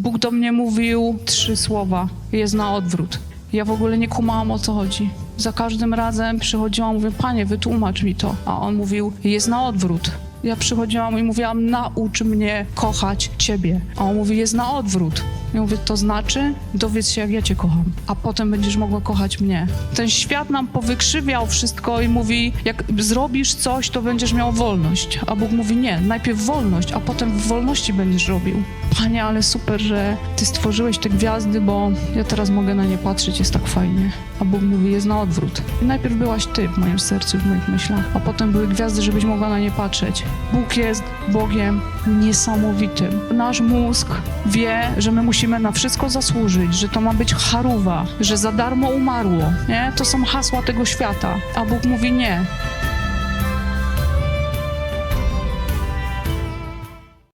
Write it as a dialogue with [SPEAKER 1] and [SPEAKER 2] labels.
[SPEAKER 1] Bóg do mnie mówił trzy słowa. Jest na odwrót. Ja w ogóle nie kumałam o co chodzi. Za każdym razem przychodziłam, mówię, panie, wytłumacz mi to. A on mówił, jest na odwrót. Ja przychodziłam i mówiłam, naucz mnie kochać ciebie. A on mówi, jest na odwrót. Ja mówię, to znaczy, dowiedz się, jak ja cię kocham, a potem będziesz mogła kochać mnie. Ten świat nam powykrzywiał wszystko i mówi, jak zrobisz coś, to będziesz miał wolność. A Bóg mówi, nie, najpierw wolność, a potem w wolności będziesz robił. Panie, ale super, że ty stworzyłeś te gwiazdy, bo ja teraz mogę na nie patrzeć, jest tak fajnie. A Bóg mówi, jest na odwrót. Najpierw byłaś ty w moim sercu, w moich myślach, a potem były gwiazdy, żebyś mogła na nie patrzeć. Bóg jest Bogiem niesamowitym. Nasz mózg wie, że my musimy na wszystko zasłużyć, że to ma być charuwa, że za darmo umarło. Nie? To są hasła tego świata. A Bóg mówi nie.